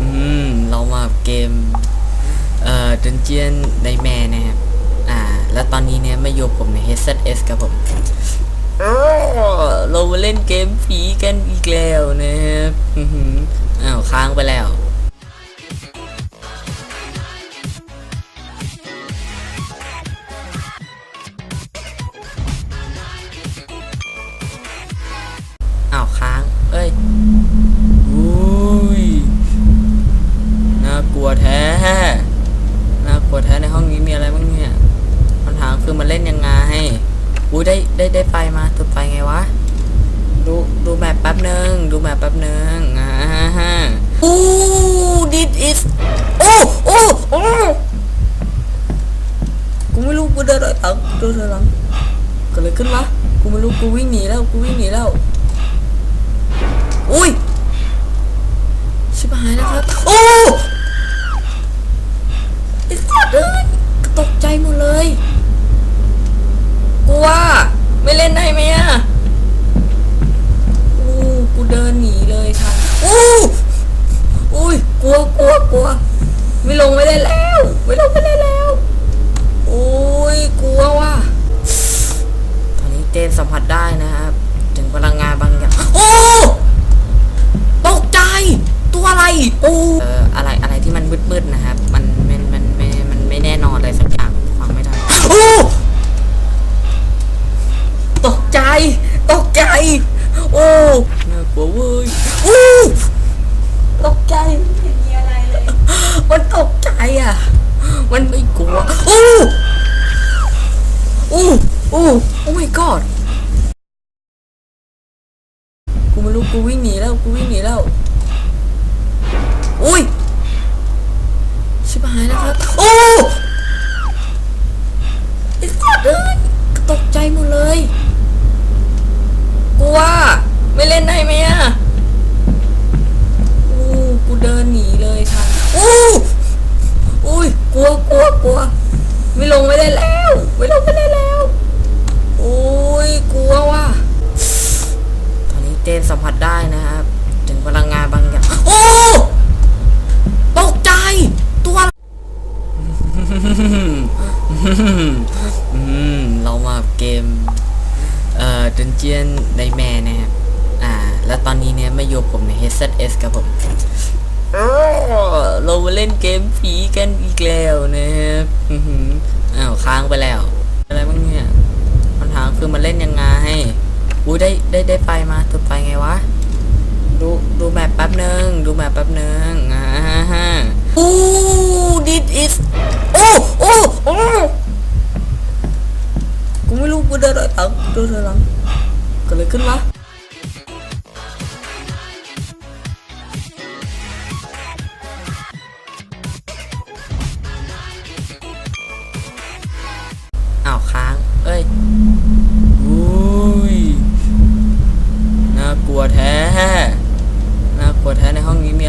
อืมเรามาเกม เอ่อต้นเจียนในแม่นะครับ อ่า แล้วตอนนี้เนี่ยมาโยกผมใน HZS ครับผมเรามาเล่นเกมผีกันอีกแล้วนะครับอ้าวค้างไปแล้ว มันเล่นยังไงอุ้ยได้ได้ได้ไฟมาตุดไฟไงวะ ดูดูแมปแป๊บนึง ดูแมปแป๊บนึงอ่าฮะอู้ this is โอ้โอ้โอ้กูไม่รู้กูเดินอะไรตั้งกูเดินอะไรหลังเกิดอะไรขึ้นวะกูไม่รู้กูวิ่งหนีแล้วกูวิ่งหนีแล้ว อุ้ย ชิบหายแล้วครับ โอ้ไอ้สัตว์เอ้ยตกใจหมดเลยกูว่า ไม่ เล่นได้ไหมอะอู้กูเดินหนีเลยค่ะอู้อุ้ยกลัวกลัวกลัวไม่ลงไม่ได้แล้ว ไม่ลงไม่ได้แล้วโอ้ยกลัวว่ะตอนนี้เจนสัมผัสได้นะครับ ถึงพลังงานบางอย่างโอ้ตกใจ ตัวอะไรโอ้เอออะไรอะไรที่มันมืดๆนะครับมัน ตกใจตกใจ โอ้น่ากลัวเว้ยโอ้ตกใจไม่มีอะไรเลยมันตกใจอะ มันไม่กลัวโอ้โอ้โอ้โอ้ my god กูไม่รู้กูวิ่งหนีแล้วกูวิ่งหนีแล้ว อุ้ย ชิบหายแล้วครับ โอ้ไอ้สัตว์เอ้ยตกใจหมดเลย เอ่อ Dungeon Nightmare นะครับ อ่า แล้วตอนนี้เนี่ยมาอยู่ผมใน HZS ครับผมเรามาเล่นเกมผีกันอีกแล้วนะครับอื้อหืออ้าวค้างไปแล้ว อะไรบ้างเนี่ยคำถามคือมันเล่นยังไงอุ้ยได้ได้ได้ไฟมาจุดไฟไงวะ ดูดูแมปแป๊บนึง ดูแมปแป๊บนึงอ่าฮะอู้ this is โอ้โอ้โอ้กูไม่รู้กูเดินอะไรหลังกูเดินอะไรหลัง อะไรขึ้นวะอ้าวค้าง เอ้ย